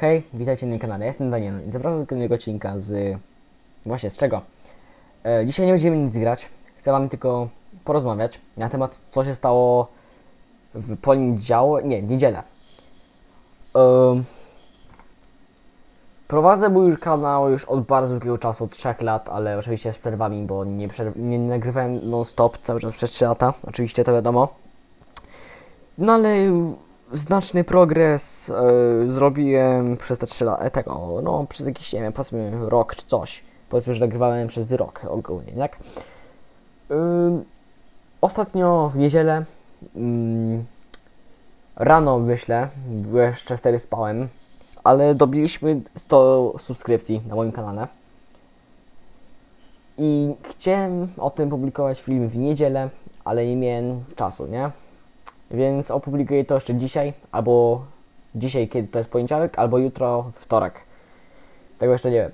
Hej, witajcie na kanale, jestem Daniel i zapraszam do kolejnego odcinka z... Właśnie, z czego? E, dzisiaj nie będziemy nic grać, chcę wam tylko porozmawiać na temat, co się stało w poniedziałek, nie, niedzielę. Em, prowadzę mój kanał już od bardzo długiego czasu, od 3 lat, ale oczywiście z przerwami, bo nie, przerw- nie nagrywałem non-stop cały czas przez 3 lata, oczywiście to wiadomo. No ale znaczny progres e, zrobiłem przez te 3 lata, tego, no przez jakiś, nie wiem, powiedzmy rok czy coś. Powiedzmy, że nagrywałem przez rok ogólnie, tak? Ostatnio w niedzielę ym, rano myślę, jeszcze wtedy spałem, ale dobiliśmy 100 subskrypcji na moim kanale. I chciałem o tym publikować film w niedzielę, ale nie miałem czasu, nie? Więc opublikuję to jeszcze dzisiaj, albo dzisiaj, kiedy to jest poniedziałek, albo jutro, wtorek. Tego jeszcze nie wiem.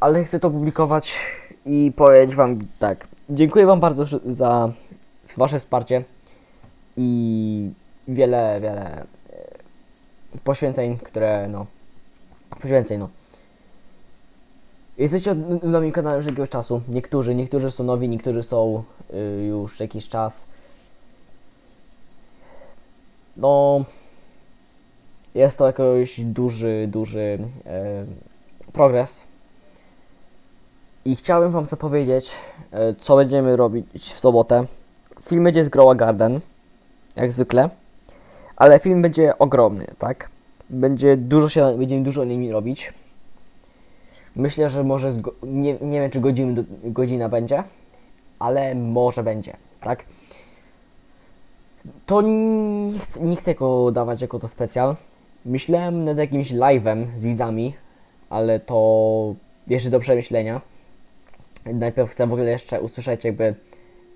Ale chcę to publikować i powiedzieć Wam tak. Dziękuję Wam bardzo za Wasze wsparcie i wiele, wiele e, poświęceń, które no. Poświęceń, no. Jesteście na moim kanale już jakiegoś czasu. Niektórzy, niektórzy są nowi, niektórzy są y, już jakiś czas. No, jest to jakiś duży, duży e, progres. I chciałem Wam zapowiedzieć, e, co będziemy robić w sobotę. Film będzie z Growa Garden, jak zwykle, ale film będzie ogromny, tak? Będzie dużo się, będziemy dużo nimi robić. Myślę, że może, nie, nie wiem czy godziny, do- godzina będzie, ale może będzie, tak? To nie chcę, nie chcę go dawać jako to specjal. Myślałem nad jakimś live'em z widzami, ale to jeszcze do przemyślenia. Najpierw chcę w ogóle jeszcze usłyszeć jakby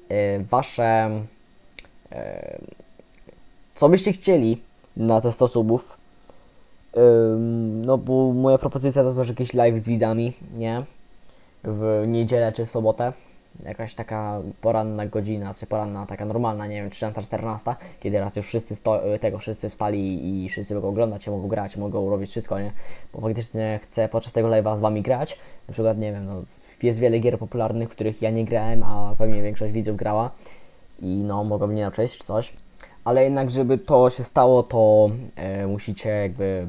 e, wasze e, co byście chcieli na te 100 subów. No bo moja propozycja to jest jakiś live z widzami, nie? W niedzielę czy w sobotę jakaś taka poranna godzina, czy poranna, taka normalna, nie wiem, 13-14, kiedy raz już wszyscy sto, tego, wszyscy wstali i wszyscy mogą oglądać, mogą grać, mogą robić wszystko, nie? Bo faktycznie chcę podczas tego live'a z wami grać. Na przykład, nie wiem, no, jest wiele gier popularnych, w których ja nie grałem, a pewnie większość widzów grała i no, mogą mnie naprzejść czy coś. Ale jednak, żeby to się stało, to e, musicie jakby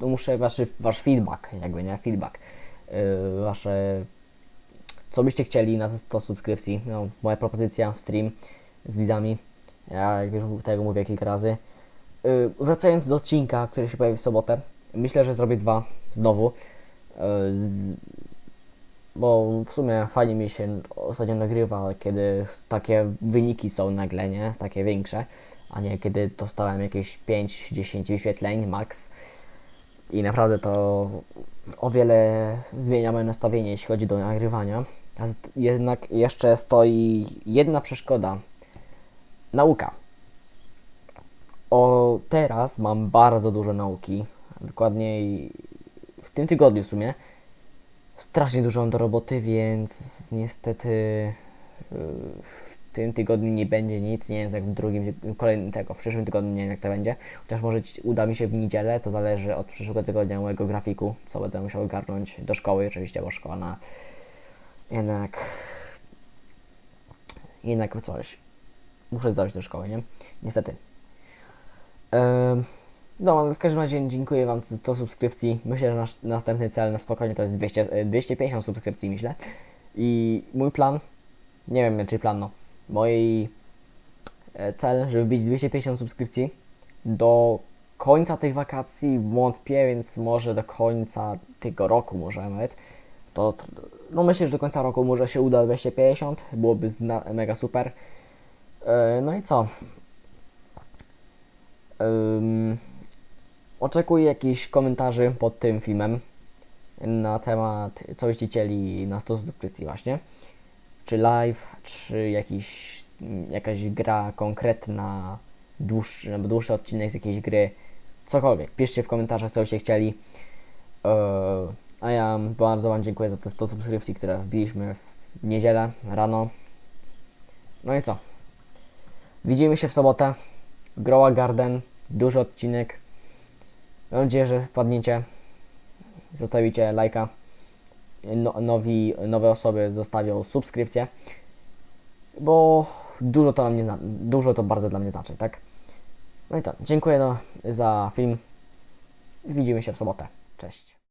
no muszę wasz, wasz feedback, jakby nie, feedback, yy, wasze, co byście chcieli na 100 subskrypcji, no, moja propozycja, stream z widzami, ja już tego mówię kilka razy. Yy, wracając do odcinka, który się pojawi w sobotę, myślę, że zrobię dwa znowu, yy, z, bo w sumie fajnie mi się ostatnio nagrywa, kiedy takie wyniki są nagle, nie, takie większe, a nie kiedy dostałem jakieś 5-10 wyświetleń max. I naprawdę to o wiele zmienia moje nastawienie, jeśli chodzi do nagrywania. Jednak jeszcze stoi jedna przeszkoda. Nauka. O teraz mam bardzo dużo nauki. Dokładniej w tym tygodniu w sumie. Strasznie dużo mam do roboty, więc niestety yy, w tym tygodniu nie będzie nic, nie wiem, tak w drugim, kolejnym tego, w przyszłym tygodniu nie wiem jak to będzie. Chociaż może uda mi się w niedzielę, to zależy od przyszłego tygodnia mojego grafiku, co będę musiał ogarnąć do szkoły, oczywiście, bo szkoła na jednak jednak coś. Muszę zdać do szkoły, nie? Niestety. Em, no, ale w każdym razie dziękuję Wam za 100 subskrypcji. Myślę, że nasz następny cel na spokojnie to jest 200, e, 250 subskrypcji, myślę. I mój plan, nie wiem czy plan, no, mój e, cel, żeby być 250 subskrypcji do końca tych wakacji wątpię, więc może do końca tego roku może nawet. To, no myślę, że do końca roku może się uda 250, byłoby mega super. E, no i co? Ym, oczekuję jakichś komentarzy pod tym filmem na temat, co chcieli na 100 subskrypcji właśnie. Czy live, czy jakiś, jakaś gra konkretna, dłuższy, albo dłuższy odcinek z jakiejś gry, cokolwiek. Piszcie w komentarzach, co byście chcieli. Yy, a ja bardzo Wam dziękuję za te 100 subskrypcji, które wbiliśmy w niedzielę rano. No i co? Widzimy się w sobotę. Groła Garden, duży odcinek. Mam nadzieję, że wpadniecie, zostawicie lajka. No, nowi, nowe osoby zostawią subskrypcję, bo dużo to, mnie, dużo to bardzo dla mnie znaczy, tak? No i co, dziękuję no, za film. Widzimy się w sobotę. Cześć.